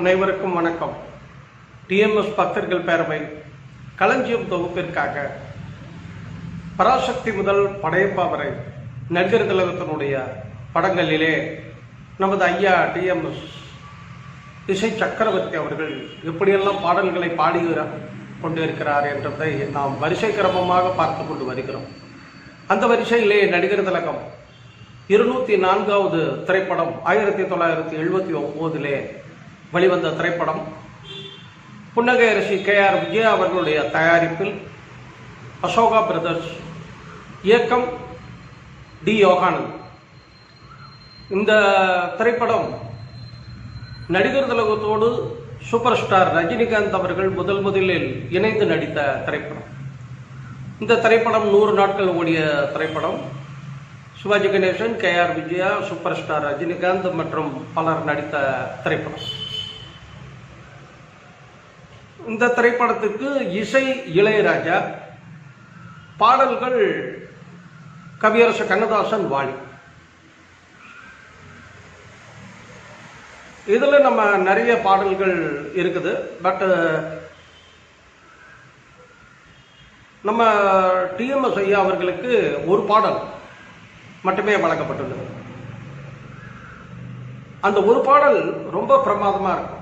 அனைவருக்கும் வணக்கம். டிஎம்எஸ் பக்தர்கள் பேரவை களஞ்சியம் தொகுப்பிற்காக பராசக்தி முதல் படையப்பா வரை நடிகர் கழகத்தினுடைய படங்களிலே நமது ஐயா டிஎம்எஸ் இசை சக்கரவர்த்தி அவர்கள் எப்படியெல்லாம் பாடல்களை பாடுகிறார் கொண்டிருக்கிறார் என்றதை நாம் வரிசை கிரமமாக பார்த்து கொண்டு வருகிறோம். அந்த வரிசையிலே நடிகர் திலகம் இருநூற்றி நான்காவது திரைப்படம் ஆயிரத்தி தொள்ளாயிரத்தி எழுபத்தி ஒம்போதிலே வெளிவந்த திரைப்படம் புன்னகை அரசி கே ஆர் விஜயா அவர்களுடைய தயாரிப்பில் அசோகா பிரதர்ஸ் இயக்கம் டி யோகானந்த். இந்த திரைப்படம் நடிகர் திலகத்தோடு சூப்பர் ஸ்டார் ரஜினிகாந்த் அவர்கள் முதல் முதலில் இணைந்து நடித்த திரைப்படம். இந்த திரைப்படம் நூறு நாட்கள் ஓடிய திரைப்படம். Sivaji Ganesan K R Vijaya super star Rajinikanth மற்றும் பலர் நடித்த திரைப்படம். இந்த திரைப்படத்துக்கு இசை இளையராஜா பாடல்கள் கவியரசு கண்ணதாசன் வாணி. இதில் நம்ம நிறைய பாடல்கள் இருக்குது. பட் நம்ம டிஎம்எஸ் ஐயா அவர்களுக்கு ஒரு பாடல் மட்டுமே வழங்கப்பட்டுள்ளது. அந்த ஒரு பாடல் ரொம்ப பிரமாதமாக இருக்கும்.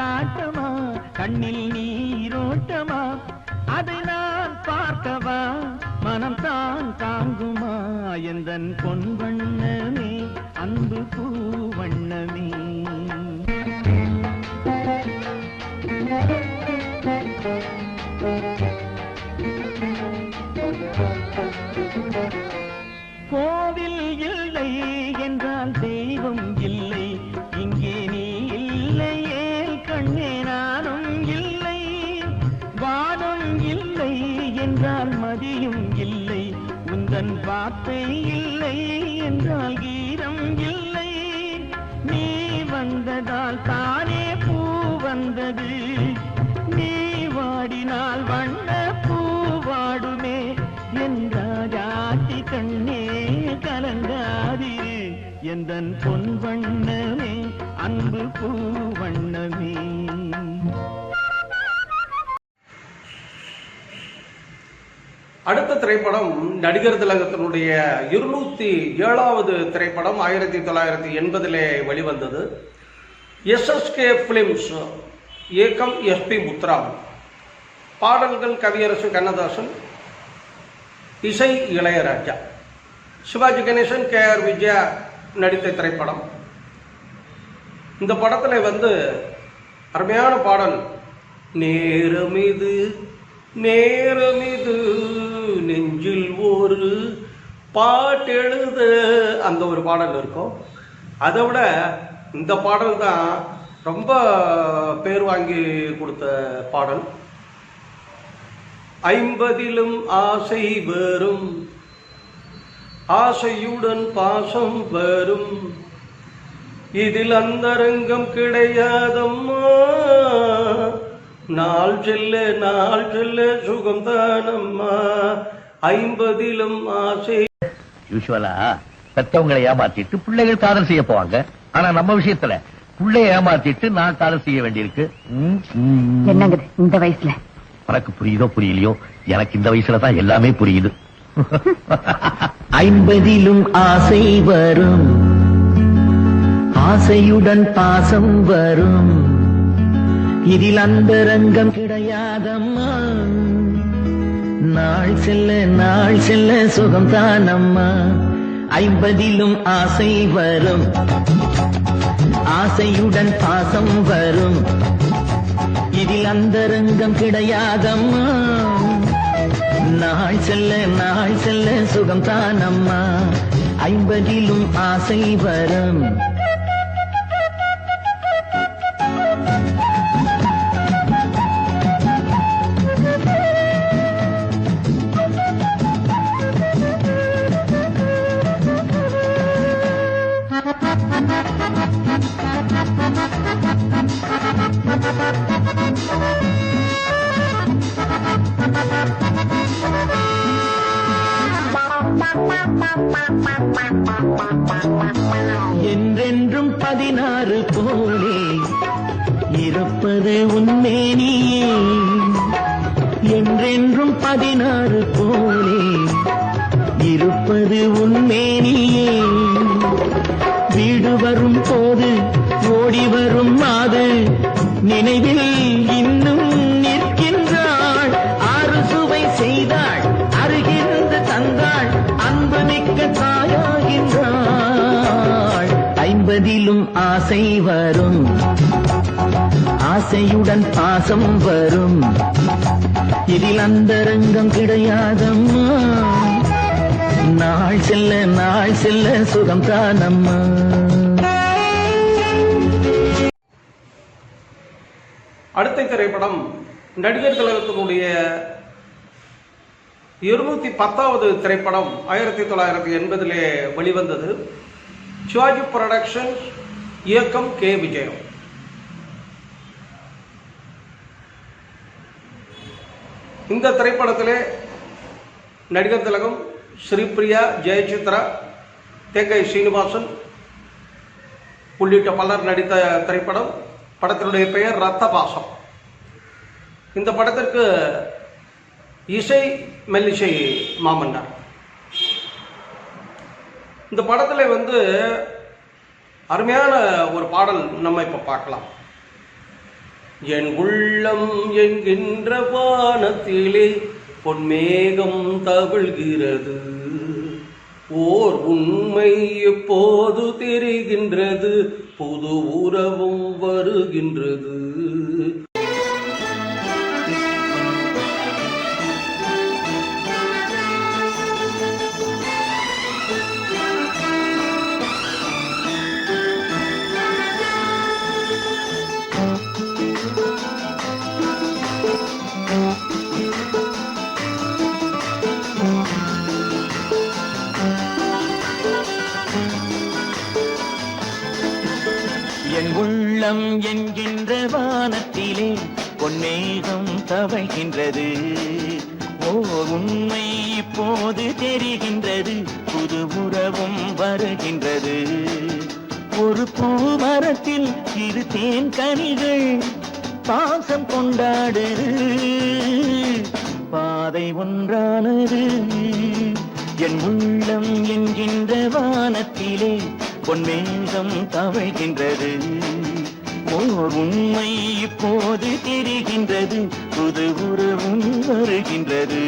போராட்டமா கண்ணில் நீரோட்டமா? அதை நான் பார்க்கவா மனம் தான் தாங்குமா? எந்தன் பொன் வண்ணமே அன்பு பூ வண்ணமே. மதியும் இல்லை உந்தன் வார்த்தை இல்லை என்றால் கீரம் இல்லை. நீ வந்ததால் தானே பூ வந்தது. நீ வாடினால் வண்ண பூ வாடுமே என்றாஜாட்டி கண்ணே கலங்காதிரு எந்தன் பொன் வண்ணமே அன்பு பூ வண்ணமே. அடுத்த திரைப்படம் நடிகர் திலகத்தினுடைய இருநூத்தி ஏழாவது திரைப்படம் ஆயிரத்தி தொள்ளாயிரத்தி எண்பதிலே வெளிவந்தது. எஸ்எஸ்கே பிலிம்ஸ் இயக்கம் எஸ்பி முத்துராமன். பாடல்கள் கவியரசு கண்ணதாசன். இசை இளையராஜா. சிவாஜி கணேசன் கே ஆர் விஜயா நடித்த திரைப்படம். இந்த படத்தில் வந்து அருமையான பாடல். நேரமிது நேரமிது. நெஞ்சில் ஒரு பாட்டெழுத அந்த ஒரு பாடல் இருக்கும். அதை விட இந்த பாடல் தான் ரொம்ப பேர் வாங்கி கொடுத்த பாடல். ஐம்பதிலும் ஆசை வரும் ஆசையுடன் பாசம் வரும். இதில் அந்தரங்கம் கிடையாதம்மா. நாள் செல்ல நாள் செல்ல சுகம் தானம்மா ஐம்பதிலும் ஆசை. யூஸ்வலா பெத்தவங்களை ஏமாத்திட்டு பிள்ளைகள் காதல் செய்ய போவாங்க. ஆனா நம்ம விஷயத்துல பிள்ளைய ஏமாத்திட்டு நான் காதல் செய்ய வேண்டியிருக்கு. என்னங்க இந்த வயசுல? உனக்கு புரியுதோ புரியலையோ? எனக்கு இந்த வயசுல தான் எல்லாமே புரியுது. ஐம்பதிலும் ஆசை வரும். ஆசையுடன் பாசம் வரும். இதில் அந்த ரங்கம் கிடையாதம்மா. நாள் செல்ல நாள் செல்ல சுகம் தானம்மா ஐம்பதிலும் ஆசை வரும். ஆசையுடன் பாசம் வரும். இதில் அந்த ரங்கம் கிடையாதம்மா. நாள் செல்ல நாள் செல்ல சுகம் தானம்மா ஐம்பதிலும் ஆசை வரும். என்றென்றும் பதினாறு போலே இருப்பது உண்மை உன்மேனியே என்றென்றும் பதினாறு போலே இருப்பது உண்மை நீயே. வீடு வரும் போது ஓடி வரும் மாது நினைவில் ஆசை வரும். ஆசையுடன் பாசம் வரும். இதில் அந்தரங்கம் கிடையாதம்மா. நாள் செல்ல நாள் செல்ல சுகம் தானம்மா. அடுத்த திரைப்படம் நடிகர் திலகத்தினுடைய இருநூத்தி பத்தாவது திரைப்படம் ஆயிரத்தி தொள்ளாயிரத்தி எண்பதிலே வெளிவந்தது. சிவாஜி புரொடக்ஷன் இயக்கம் கே. விஜயம் இந்த திரைப்படத்திலே நடிகர் திலகம் ஸ்ரீபிரியா ஜெயசித்ரா தேங்கை ஸ்ரீனிவாசன் உள்ளிட்ட பலர் நடித்த திரைப்படம். படத்தினுடைய பெயர் ரத்த பாசம் இந்த படத்திற்கு இசை மெல்லிசை மாமன்னர். இந்த படத்தில் வந்து அருமையான ஒரு பாடல் நம்ம இப்போ பார்க்கலாம். என் உள்ளம் என்கின்ற வானத்திலே பொன்மேகம் தவிழ்கிறது. ஓர் உண்மை எப்போது தெரிகின்றது? புது உறவும் வருகின்றது. உள்ளம் என்கின்ற வானத்திலே பொன்னேகம் தவழ்கின்றது. ஓ உண்மை இப்போது தெரிகின்றது. புது உறவும் வருகின்றது. ஒரு பூமரத்தில் இரு தேன் கனிகள் பாசம் கொண்டாடுது. பாதை ஒன்றானது. என் உள்ளம் என்கின்ற வானத்திலே பொன்மேகம் தவழ்கின்றது. ஓர் உண்மை இப்போது தெரிகின்றது புது உறவும் வருகின்றது.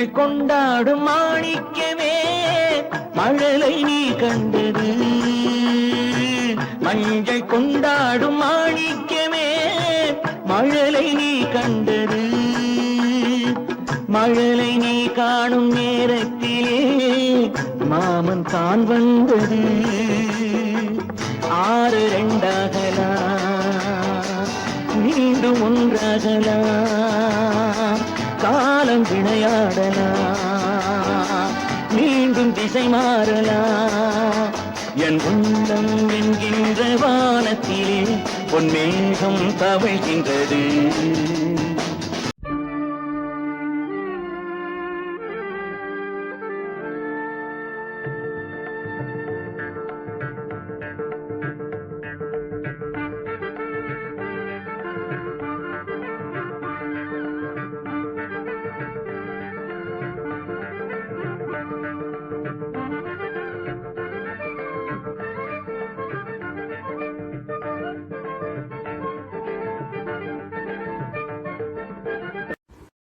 மஞ்சள் கொண்டாடும் மாணிக்கமே மழலை நீ கண்டது. மஞ்சள் கொண்டாடும் மாணிக்கமே மழலை நீ கண்டது. மழலை நீ காணும் நேரத்திலே மாமன் தான் வந்தது. ஆறு ரெண்டாகலா மீண்டும் ஒன்றாகலா. மீண்டும் விளையாடலாம் மீண்டும் திசை மாறலாம் என் உள்ளம் என்கின்ற வானத்திலே பொன்மேகம் தவழ்கின்றது.